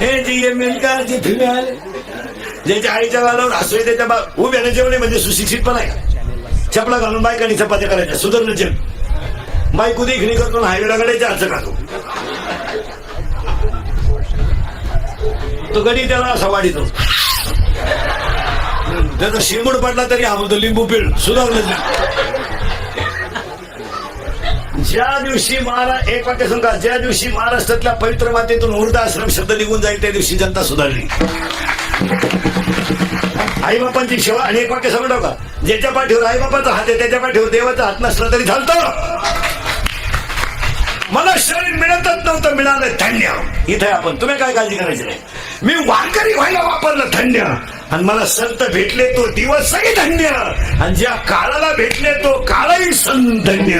हे G M N का जी female ज्याच्या आईच्या गालावर हसू येते त्या बा उभ्याने जेवणे म्हणजे सुशिक्षित पण आहे. चपला घालून बायकांनी चपात्या करायच्या सुधारण जेव बायको देखणी करतो हायवेडाकडे अर्ज अर्थ खातो तो गडी त्याला असा वाढीतो. त्याचा शिरमूड पडला तरी हा म्हणतो लिंबू पिळ सुधारलं ज्या दिवशी महाराज एक वाक्य सांगा. ज्या दिवशी महाराष्ट्रातल्या पवित्र मातेतून वृद्धाश्रम शब्द निघून जाईल त्या दिवशी जनता सुधारली. आई बापांची सेवा आणि एक वाक्य सांगू का ज्याच्या पाठीवर आई बापाचा हात आहे त्याच्या पाठीवर देवाचा हात नसला तरी चालतं. मला शरीर मिळतच नव्हतं मिळालं धन्य. इथे आपण तुम्ही काय काळजी करायची नाही. मी वारकरी व्हायला वापरलं धन्य. आणि मला संत भेटले तो दिवसही धन्य. आणि ज्या काळाला भेटले तो काळही संत धन्य.